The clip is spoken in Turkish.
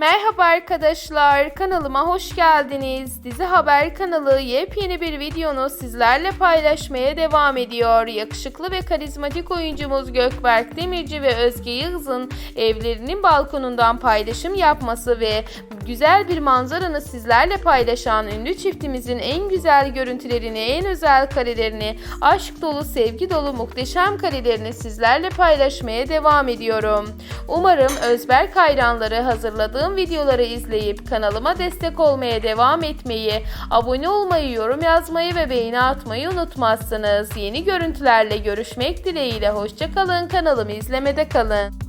Merhaba arkadaşlar, kanalıma hoş geldiniz. Dizi Haber kanalı yepyeni bir videonu sizlerle paylaşmaya devam ediyor. Yakışıklı ve karizmatik oyuncumuz Gökberk Demirci ve Özge Yıldız'ın evlerinin balkonundan paylaşım yapması ve güzel bir manzaranı sizlerle paylaşan ünlü çiftimizin en güzel görüntülerini, en özel karelerini, aşk dolu, sevgi dolu muhteşem karelerini sizlerle paylaşmaya devam ediyorum. Umarım Özberk hayranları hazırladığım videoları izleyip kanalıma destek olmaya devam etmeyi, abone olmayı, yorum yazmayı ve beğeni atmayı unutmazsınız. Yeni görüntülerle görüşmek dileğiyle hoşçakalın kanalımı izlemede kalın.